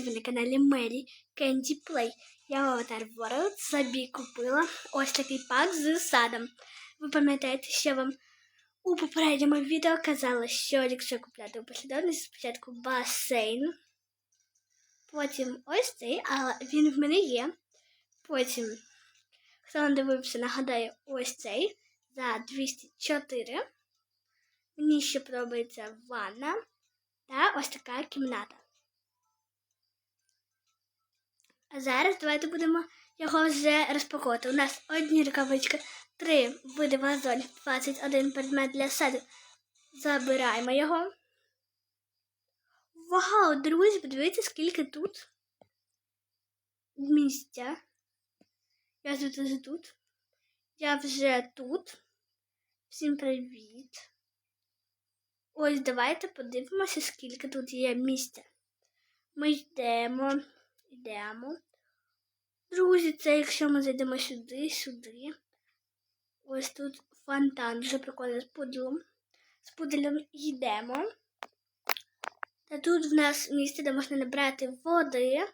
Друзі, ви на каналі Мері Кенді Плей. Я Аватар World собі купила ось такий пак з садом. Ви пам'ятаєте, що вам у попередньому відео казала, що якщо купляти у послідовності, спочатку басейн, потім ось цей, але він в мене є. Потім, хто не дивився, нагадаю, ось цей за 204. Мені ще подобається ванна та ось така кімната. А зараз давайте будемо його вже розпаковувати. У нас одні рукавички, три види вазонів, 21 предмет для саду. Забираємо його. Вау, друзі, подивіться, скільки тут місця. Я тут вже тут. Я вже тут. Всім привіт. Ось давайте подивимося, скільки тут є місця. Ми йдемо, йдемо. Друзі, це якщо ми зайдемо сюди, сюди. Ось тут фонтан, дуже прикольно з пуделем. З пуделем йдемо. Та тут в нас місце, де можна набрати води,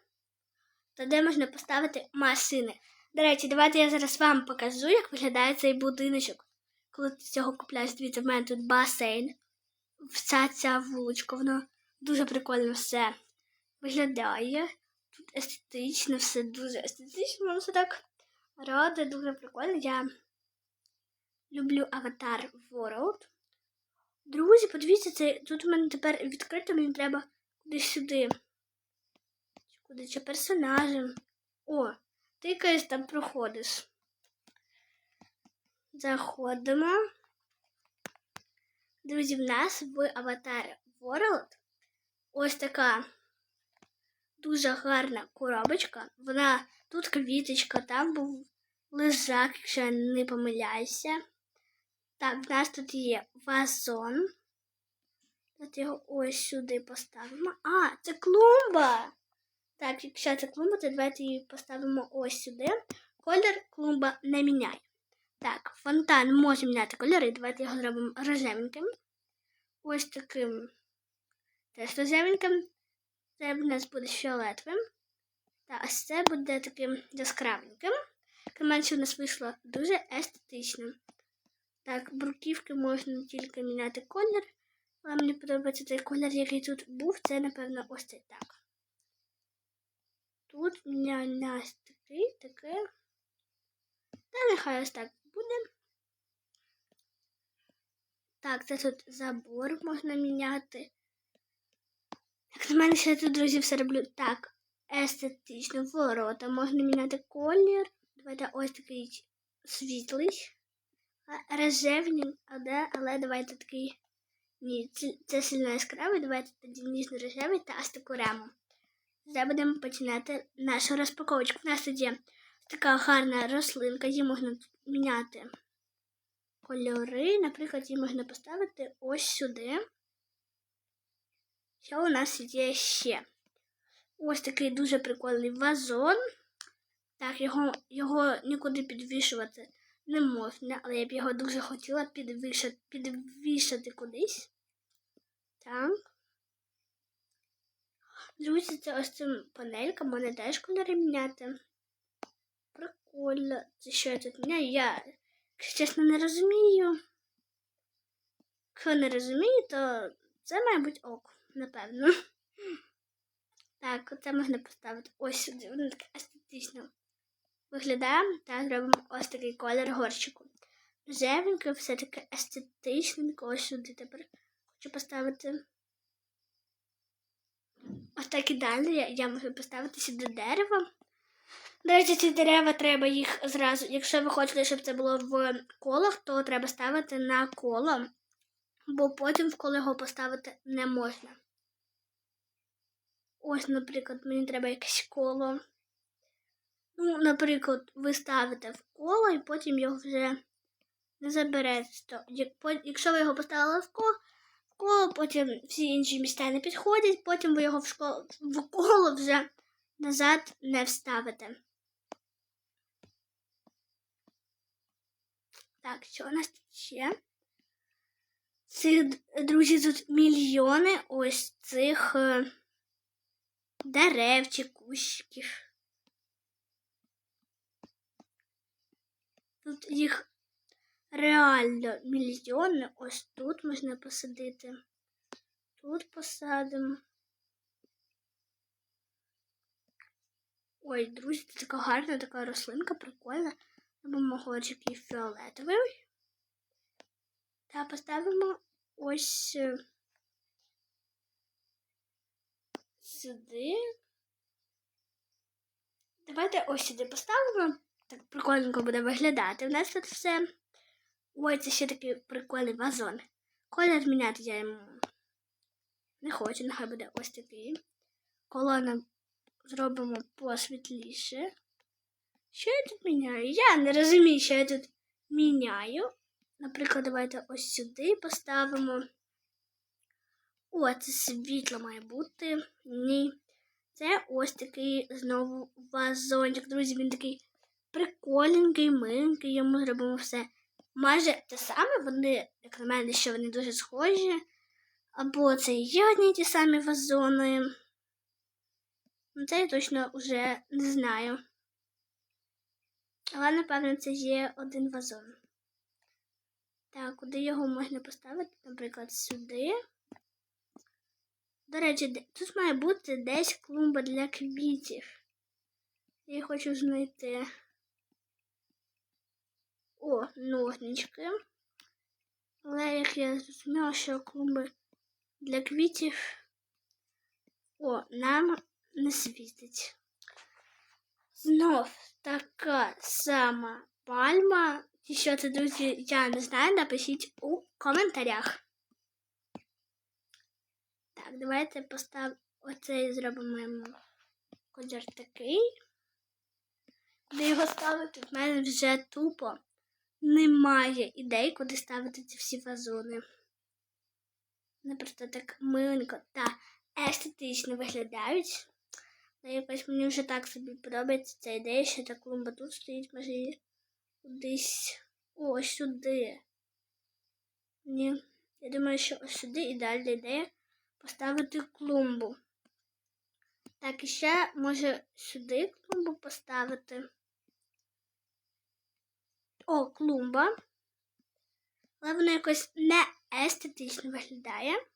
та де можна поставити машини. До речі, давайте я зараз вам покажу, як виглядає цей будиночок. Коли ти цього купляєш, дивіться, в мене тут басейн. Вся ця вуличка, воно дуже прикольно все виглядає. Тут естетично, все дуже естетично, воно все так раде, дуже прикольно. Я люблю Аватар World. Друзі, подивіться, це тут у мене тепер відкрито, мені треба кудись сюди. Куди чи персонажем. О, ти якось там проходиш. Заходимо. Друзі, в нас в Аватар World ось така дуже гарна коробочка. Вона тут квіточка, там був лежак, якщо я не помиляюся. Так, в нас тут є вазон. От його ось сюди поставимо. А, це клумба! Так, якщо це клумба, то давайте її поставимо ось сюди. Колір клумба не міняє. Так, фонтан може міняти кольори. Давайте його зробимо рожевеньким. Ось таким теж рожевеньким. Це в нас буде фіолетовим. Та ось це буде таким яскравеньким. Менше у нас вийшло дуже естетично. Так, бруківки можна тільки міняти колір. Але мені подобається той колір, який тут був. Це, напевно, ось цей так. Тут у нас такий, такий. Та нехай ось так буде. Так, це тут забор можна міняти. Як мене ще тут, друзі, все роблю так. Естетично ворота. Можна міняти колір. Давайте ось такий світлий. Рожевний, але, але давайте такий. Ні, це, це сильно яскравий. Давайте тоді ніжно рожевий та аж таку раму. Зараз будемо починати нашу розпаковочку. У нас тут є така гарна рослинка, її можна міняти кольори. Наприклад, її можна поставити ось сюди. Що у нас є ще? Ось такий дуже прикольний вазон. Так, його його нікуди підвішувати не можна, але я б його дуже хотіла підвішати, підвішати кудись. Так. Друзі, це ось цим панелькам мене теж кольори міняти. Прикольно. Це що я тут міняю? Я, якщо чесно, не розумію. Якщо не розумію, то це має бути ок, напевно. Так, це можна поставити ось сюди. Воно таке естетично виглядає. Та зробимо ось такий колір горщику. Рожевенько, все таке естетичненько. Ось сюди тепер хочу поставити. Ось так і далі я, я можу поставити сюди дерево. До речі, ці дерева треба їх зразу. Якщо ви хочете, щоб це було в колах, то треба ставити на коло, бо потім в коло його поставити не можна. Ось, наприклад, мені треба якесь коло. Ну, наприклад, ви ставите в коло і потім його вже не заберете. Якщо ви його поставили в коло, в коло, потім всі інші місця не підходять, потім ви його в, школу, в коло вже назад не вставите. Так, що у нас тут ще? Цих, друзі, тут мільйони ось цих дерев чи кущиків. Тут їх реально мільйони. Ось тут можна посадити. Тут посадимо. Ой, друзі, це така гарна така рослинка, прикольна. Робимо горчик і фіолетовий. Та поставимо ось сюди. Давайте ось сюди поставимо. Так прикольненько буде виглядати. У нас тут все. Ой, це ще такий прикольний вазон. Колір міняти я йому не хочу, нехай буде ось такий. Колона зробимо посвітліше. Що я тут міняю? Я не розумію, що я тут міняю. Наприклад, давайте ось сюди поставимо. О, це світло має бути. Ні. Це ось такий знову вазончик. Друзі, він такий прикольненький, миленький. Йому зробимо все майже те саме. Вони, як на мене, що вони дуже схожі. Або це є одні ті самі вазони. Ну, Це я точно вже не знаю. Але, напевно, це є один вазон. Так, куди його можна поставити? Наприклад, сюди. До речі, тут має бути десь клумба для квітів. Я хочу знайти. О, ножнички. Але як я зрозуміла, що клумби для квітів. О, нам не світить. Знов така сама пальма. І що це, друзі, я не знаю, напишіть у коментарях. Так, давайте поставимо оцей зробимо йому колір такий. Куди його ставити? В мене вже тупо немає ідей, куди ставити ці всі вазони. Вони просто так миленько та естетично виглядають. Але якось мені вже так собі подобається ця ідея, що та клумба тут стоїть, може її кудись ось сюди. Ні. Я думаю, що ось сюди ідеальна ідея поставити клумбу. Так, і ще може сюди клумбу поставити. О, клумба. Але вона якось не естетично виглядає.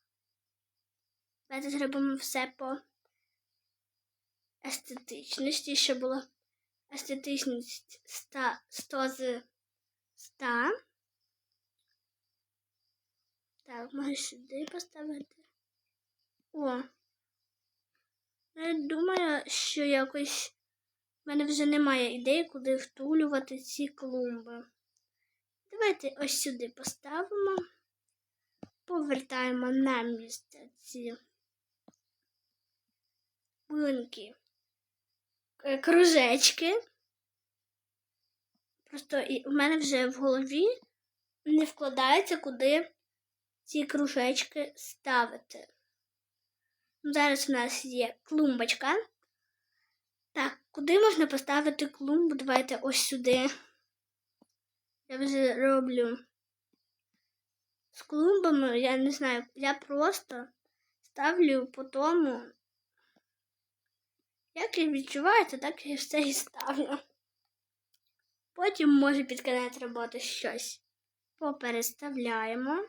Давайте зробимо все по естетичності, щоб було естетичність 100, 100 з 100. Так, можу сюди поставити. О. Я думаю, що якось в мене вже немає ідеї, куди втулювати ці клумби. Давайте ось сюди поставимо, повертаємо на місце ці маленькі е, кружечки. Просто в мене вже в голові не вкладається, куди ці кружечки ставити. Ну, Зараз у нас є клумбочка. Так, куди можна поставити клумбу? Давайте ось сюди. Я вже роблю з клумбами, я не знаю, я просто ставлю по тому, як я відчуваю, так я все і ставлю. Потім може під кінець роботи щось попереставляємо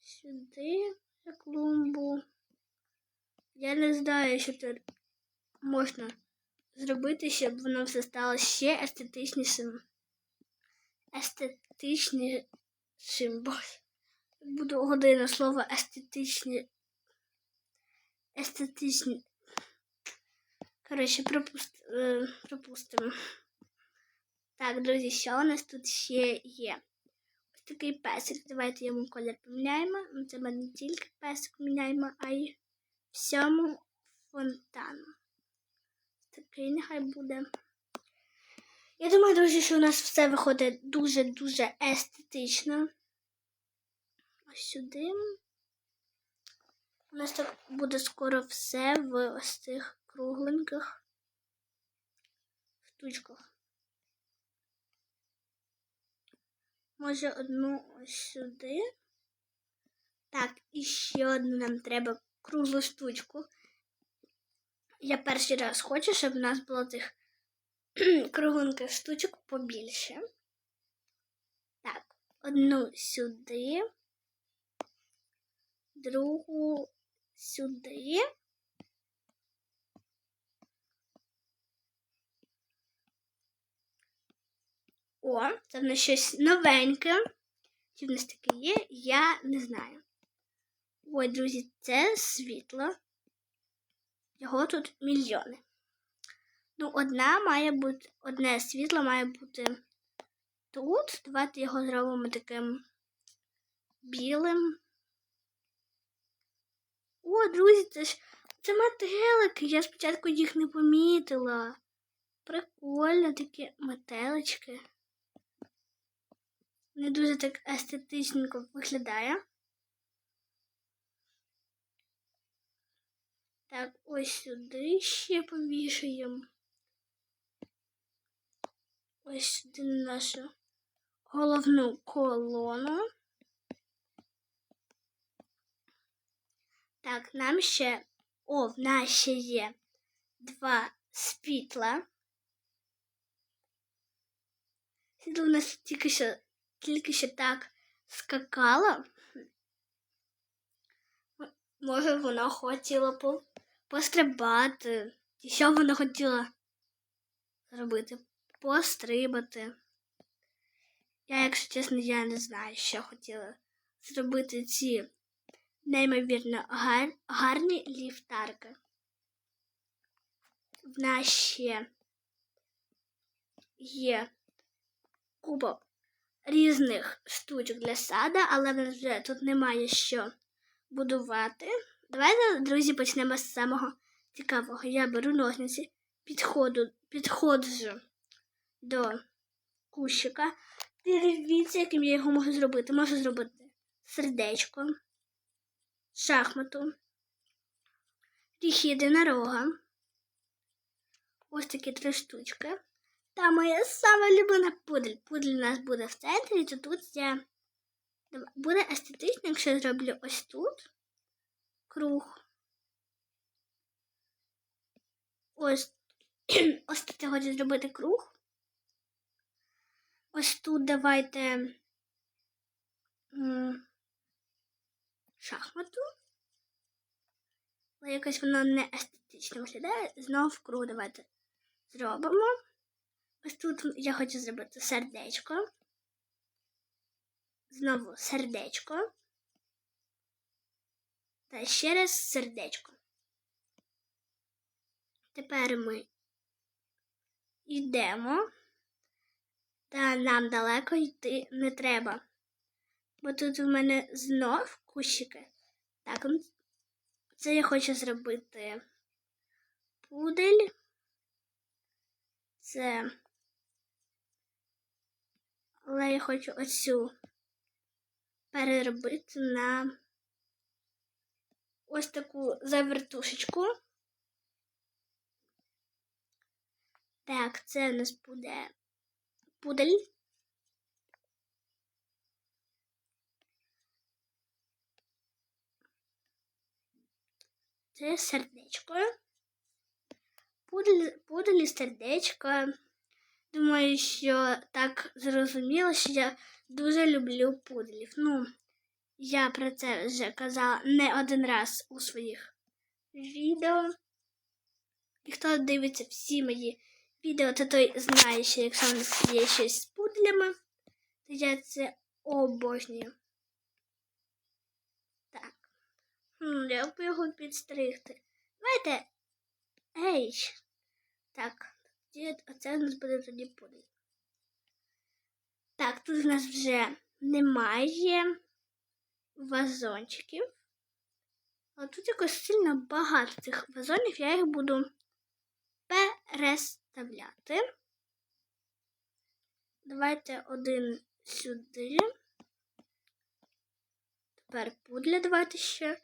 сюди клумбу. Я не знаю, що тут можна зробити, щоб воно все стало ще естетичнішим. Естетичнішим, бо буду годину слово естетичні. Естетичні. Коротше, пропуст, е, пропустимо. Так, друзі, що у нас тут ще є? Такий песик. Давайте йому колір поміняємо. Ну, Це ми не тільки песик міняємо, а й всьому фонтану. Такий нехай буде. Я думаю, друзі, що у нас все виходить дуже-дуже естетично. Ось сюди. У нас так буде скоро все в ось цих кругленьких штучках. Може, одну сюди. Так, і ще одну нам треба круглу штучку. Я перший раз хочу, щоб в нас було цих кругленьких штучок побільше. Так, одну сюди, другу сюди. О, це в нас щось новеньке. Чи в нас таке є, я не знаю. Ой, друзі, це світло. Його тут мільйони. Ну, одна має бути, одне світло має бути тут. Давайте його зробимо таким білим. О, друзі, це ж це метелики. Я спочатку їх не помітила. Прикольно такі метелички. Не дуже так естетичненько виглядає. Так, ось сюди ще повішаємо. Ось сюди нашу головну колону. Так, нам ще, о, в нас ще є два світла. Світло у нас тільки що, тільки що так скакало. Може, вона хотіла по, пострибати. І що вона хотіла зробити? Пострибати. Я, якщо чесно, я не знаю, що хотіла зробити ці неймовірно гар, гарні ліфтарки. В нас ще є купа різних штучок для сада, але в нас вже тут немає що будувати. Давайте, друзі, почнемо з самого цікавого. Я беру ножниці, підходу, підходжу до кущика. Дивіться, яким я його можу зробити. Можу зробити сердечко, шахмату, ріг єдинорога. Ось такі три штучки. Та моя сама улюблена пудель. Пудель у нас буде в центрі, то тут я буде естетично, якщо я зроблю ось тут круг. Ось ось тут я хочу зробити круг. Ось тут давайте шахмату. Але якось воно не естетично виглядає. Знову круг давайте зробимо. Ось тут я хочу зробити сердечко. Знову сердечко. Та ще раз сердечко. Тепер ми йдемо, та нам далеко йти не треба. Бо тут у мене знов кущики. Так, це я хочу зробити пудель. Це. Але я хочу оцю переробити на ось таку завертушечку. Так, це у нас буде пудель. Це сердечко. Пудель, пудель і сердечко. Думаю, що так зрозуміло, що я дуже люблю пуделів. Ну, я про це вже казала не один раз у своїх відео. І хто дивиться всі мої відео, то той знає, що якщо у нас є щось з пуделями, то я це обожнюю. Так. Хм, як би його підстригти? Давайте. Ей. Так, оце у нас буде тоді пудель. Так, тут у нас вже немає вазончиків. А тут якось сильно багато цих вазонів, я їх буду переставляти. Давайте один сюди. Тепер пудля давайте ще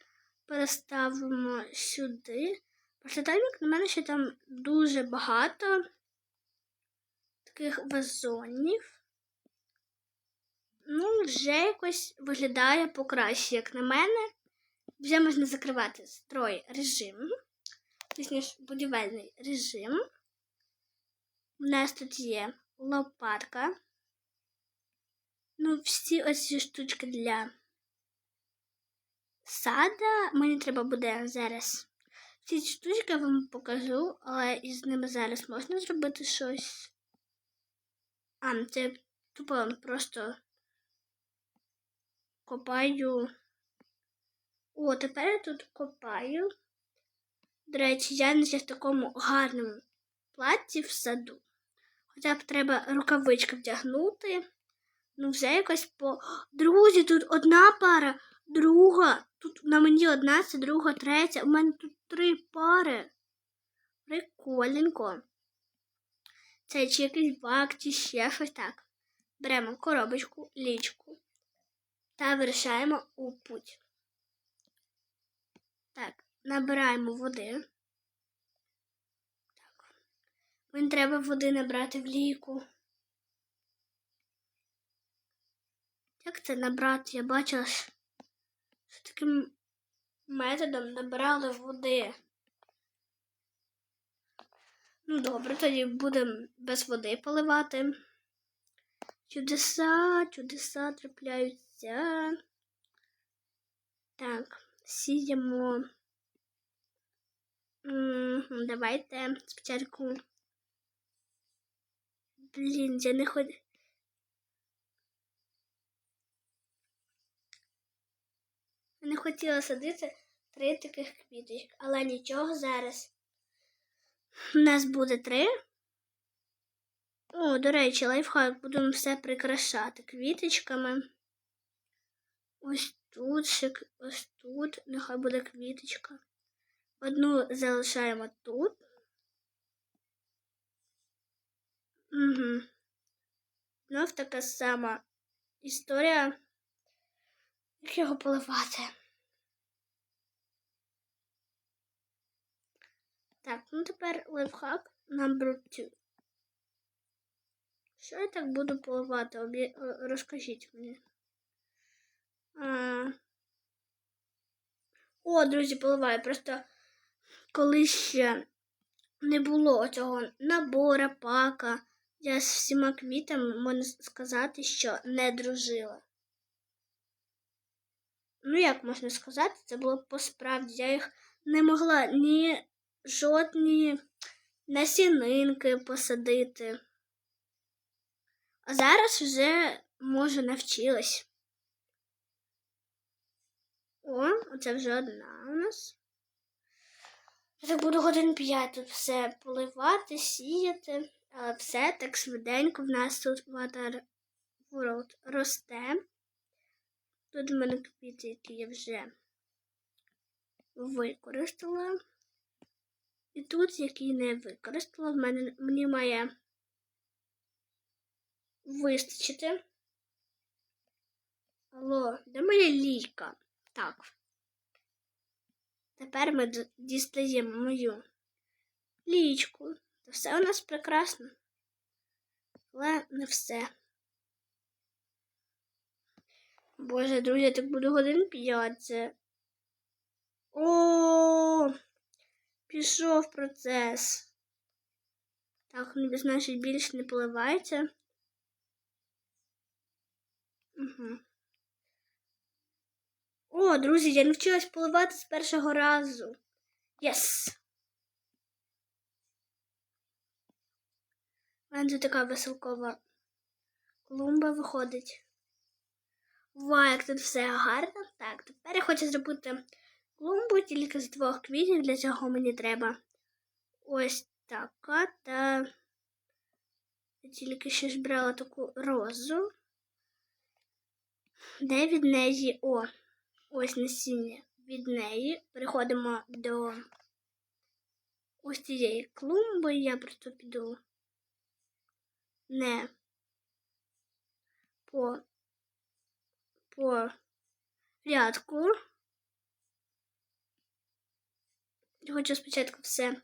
переставимо сюди. Почитальник на мене ще там дуже багато таких вазонів ну, вже якось виглядає покраще, як на мене. Вже можна закривати строй режим, точніше будівельний режим. У нас тут є лопатка. Ну, всі ось ці штучки для сада. Мені треба буде зараз. Ці штучки я вам покажу, але із ними зараз можна зробити щось. А, це тупо просто копаю. О, тепер я тут копаю. До речі, я не в такому гарному платі в саду. Хоча б треба рукавички вдягнути. Ну, вже якось по. Друзі, тут одна пара, друга. Тут на мені одна, це друга, третя. У мене тут три пари. Прикольненько. Це чи якийсь бак, чи ще щось так. Беремо коробочку, лічку та вирішаємо у путь. Так, набираємо води. Так. Мені треба води набрати в ліку. Як це набрати? Я бачила, що таким методом набирали води. Ну, добре, тоді будемо без води поливати. Чудеса, чудеса трапляються. Так, сіємо. Давайте спочатку. Блін, я не хоч... Не хотіла садити три таких квіточок, але нічого зараз. У нас буде три. О, до речі, лайфхак будемо все прикрашати квіточками. Ось тут, ось тут, нехай буде квіточка. Одну залишаємо тут. Угу. Знов така сама історія. Як його поливати? Так, ну тепер лайфхак number two. Що я так буду поливати? Обі... Розкажіть мені. А... О, друзі, поливаю. Просто коли ще не було цього набора, пака, я з всіма квітами можна сказати, що не дружила. Ну, як можна сказати, це було по справді. Я їх не могла ні жодні насінинки посадити. А зараз вже, може, навчилась. О, оце вже одна у нас. Я так буду годин п'ять тут все поливати, сіяти, але все так швиденько в нас тут Water World росте. Тут в мене квіти, які я вже використала. І тут, які не використала, в мене мені має вистачити. Алло, де моя лійка? Так. Тепер ми дістаємо мою лічку. Та все у нас прекрасно. Але не все. Боже, друзі, я так буду годин п'ять. О, пішов процес. Так, ну, значить, більше не поливається. Угу. О, друзі, я навчилась поливати з першого разу. Єс! У мене тут така веселкова клумба виходить. Вау, як тут все гарно. Так, тепер я хочу зробити клумбу тільки з двох квітів. Для цього мені треба ось така та я тільки ще ж таку розу. Де від неї о, ось насіння від неї. Переходимо до ось цієї клумби. Я просто піду не по по рядку. Я хочу спочатку все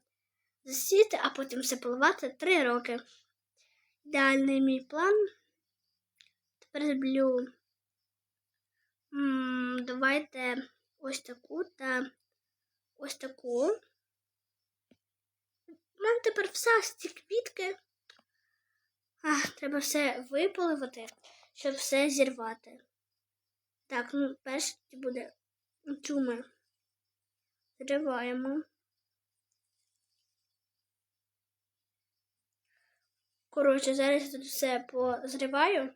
засіти, а потім все поливати три роки. Ідеальний мій план. Тепер зроблю давайте ось таку та ось таку. У мене тепер все ці квітки. А, треба все виполивати, щоб все зірвати. Так, ну перше буде цю ми зриваємо. Коротше, зараз я тут все позриваю.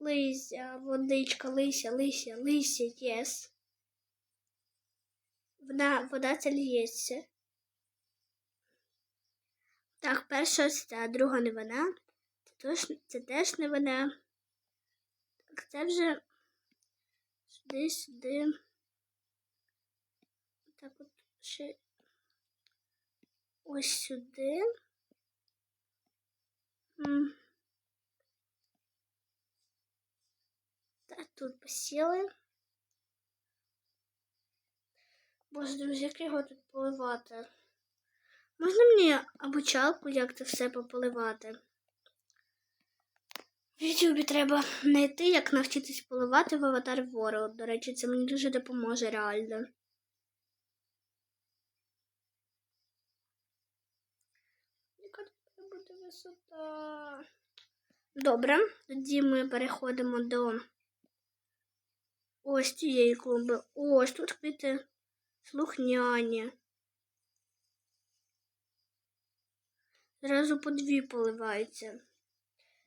Лися, водичка, лися, лися, лися, єс. Вода, вода це лється. Так, перша ось ця, друга не вона. Це теж, це теж не вона. Так, це вже сюди, сюди. Так от ще ось сюди. М. Так, тут посіли. Боже, друзі, як його тут поливати? Можна мені обучалку, як це все пополивати? В Ютубі треба знайти, як навчитись поливати в Аватар World. До речі, це мені дуже допоможе реально. Яка тут має бути висота? Добре, тоді ми переходимо до ось цієї клумби. Ось тут квіти слухняні. Зразу по дві поливаються.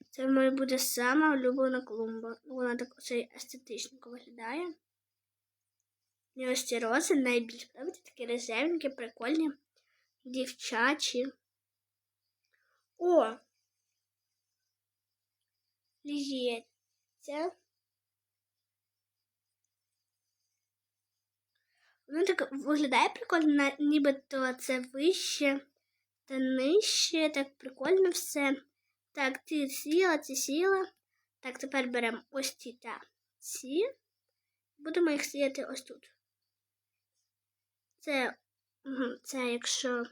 Це мене буде сама улюблена клумба. Вона так оцей естетичненько виглядає. І ось ці рози найбільш правда, такі рожевенькі, прикольні, дівчачі. О! Ліється. Воно так виглядає прикольно, нібито це вище та нижче, так прикольно все. Так, ти сіла, ти сіла. Так, тепер беремо ось ці та ці. Будемо їх сіяти ось тут. Це, це якщо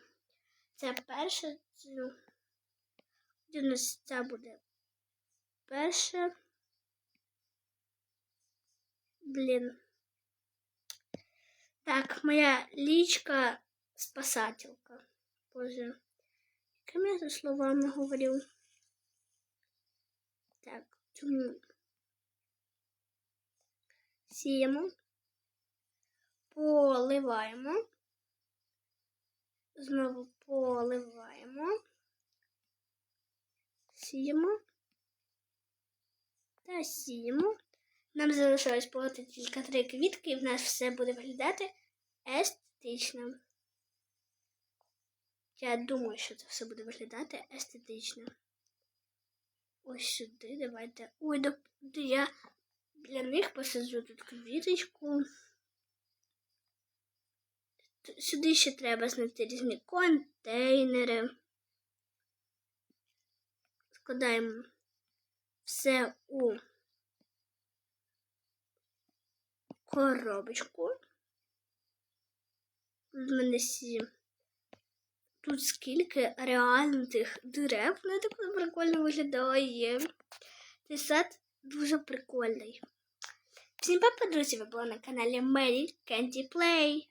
це перше, це, у це буде перше. Блін. Так, моя лічка спасателька. Боже, якими я тут словами говорю? Так, чому? Сіємо, поливаємо, знову поливаємо, сіємо та сіємо. Нам залишилось полити тільки три квітки, і в нас все буде виглядати естетично. Я думаю, що це все буде виглядати естетично. Ось сюди, давайте. Ой, да я для них посаджу тут квіточку. Сюди ще треба знайти різні контейнери. Складаємо все у коробочку. В мене сім. Тут скільки реально тих дерев, воно так прикольно виглядає. Цей сад дуже прикольний. Всім папа, друзі, ви були на каналі Mary Candy Play.